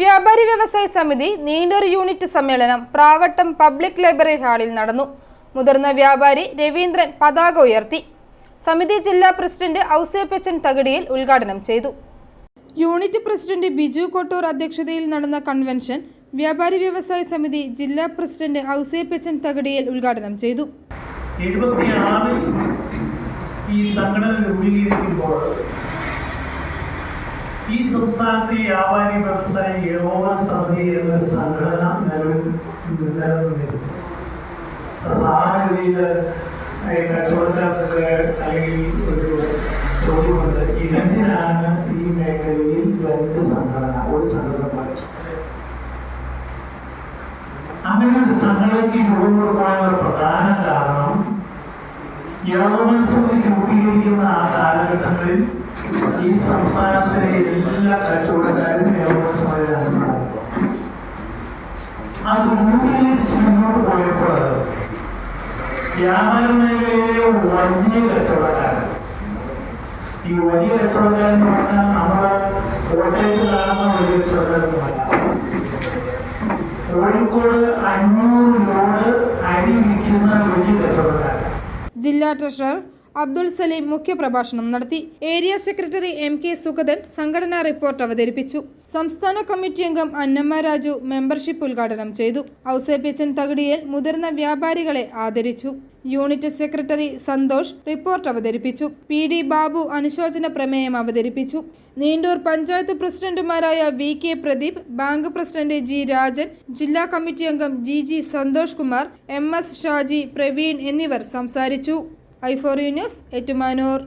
വ്യാപാരി വ്യവസായ സമിതി നീണ്ടൊരു യൂണിറ്റ് സമ്മേളനം പ്രാവട്ടം പബ്ലിക് ലൈബ്രറി ഹാളിൽ നടന്നു. മുതിർന്ന വ്യാപാരി രവീന്ദ്രൻ പതാക ഉയർത്തി. സമിതി ജില്ലാ പ്രസിഡന്റ് ഔസേപ്പച്ചൻ തകടിയിൽ ഉദ്ഘാടനം ചെയ്തു. യൂണിറ്റ് പ്രസിഡന്റ് ബിജു കൊട്ടൂർ അധ്യക്ഷതയിൽ നടന്ന കൺവെൻഷൻ വ്യാപാരി വ്യവസായ സമിതി ജില്ലാ പ്രസിഡന്റ് ഔസേപ്പച്ചൻ തകടിയിൽ ഉദ്ഘാടനം ചെയ്തു. ഈ സംഘടന രൂപീകരിക്കുമ്പോൾ ഈ സംസ്ഥാനത്തെ വ്യാപാരി വ്യവസായ ഏകോപന സമിതി എന്നൊരു സംഘടന നിലവിൽ നിലനിന്നിരുന്നു. സാധാരണഗതിയിൽ ഈ കച്ചവടക്കാർക്ക് അല്ലെങ്കിൽ ഒരു ചോദ്യമുണ്ട് ഇതെന്തിനാണ് ഈ മേഖലയിൽ രണ്ട് സംഘടന ഒരു സംഘടന അങ്ങനെ ഒരു സംഘടനയ്ക്ക് രൂപം കൊടുക്കാനുള്ള പ്രധാന കാരണം യോഗമത്സരം രൂപീകരിക്കുന്ന ആ കാലഘട്ടങ്ങളിൽ ഈ സംസ്ഥാനത്തിലെ എല്ലാ കച്ചവടക്കാരും യോഗമത്സരത്തിലാണ് അത് രൂപീകരിച്ച് മുന്നോട്ട് പോയപ്പോൾ വ്യാപാര മേഖലയിലെ വലിയ കച്ചവടക്കാരൻ ഈ വലിയ കച്ചവടക്കാരെന്ന് പറഞ്ഞാൽ നമ്മുടെ കോട്ടയത്തിലാകുന്ന വലിയ കച്ചവടക്കാരൻ കോഴിക്കോട് അഞ്ഞൂറ് ലോഡ് അരി വിൽക്കുന്ന വലിയ കച്ചവടക്കാരൻ ജില്ലാ ട്രഷറർ അബ്ദുൾ സലീം മുഖ്യപ്രഭാഷണം നടത്തി. Area secretary M K Sugathan സംഘടനാ റിപ്പോർട്ട് അവതരിപ്പിച്ചു. സംസ്ഥാന കമ്മിറ്റി അംഗം അന്നമ്മ രാജു മെമ്പർഷിപ്പ് ഉദ്ഘാടനം ചെയ്തു. ഔസേപ്പിച്ചൻ തകടിയിൽ മുതിർന്ന വ്യാപാരികളെ ആദരിച്ചു. യൂണിറ്റ് സെക്രട്ടറി സന്തോഷ് റിപ്പോർട്ട് അവതരിപ്പിച്ചു. പി ഡി ബാബു അനുശോചന പ്രമേയം അവതരിപ്പിച്ചു. നീണ്ടൂർ പഞ്ചായത്ത് പ്രസിഡന്റുമാരായ V K Pradeep bank president G Rajan ജില്ലാ കമ്മിറ്റി അംഗം G G Santhosh Kumar M S Shaji Praveen എന്നിവർ സംസാരിച്ചു. ഐഫോറി ന്യൂസ് ഏറ്റുമാനൂർ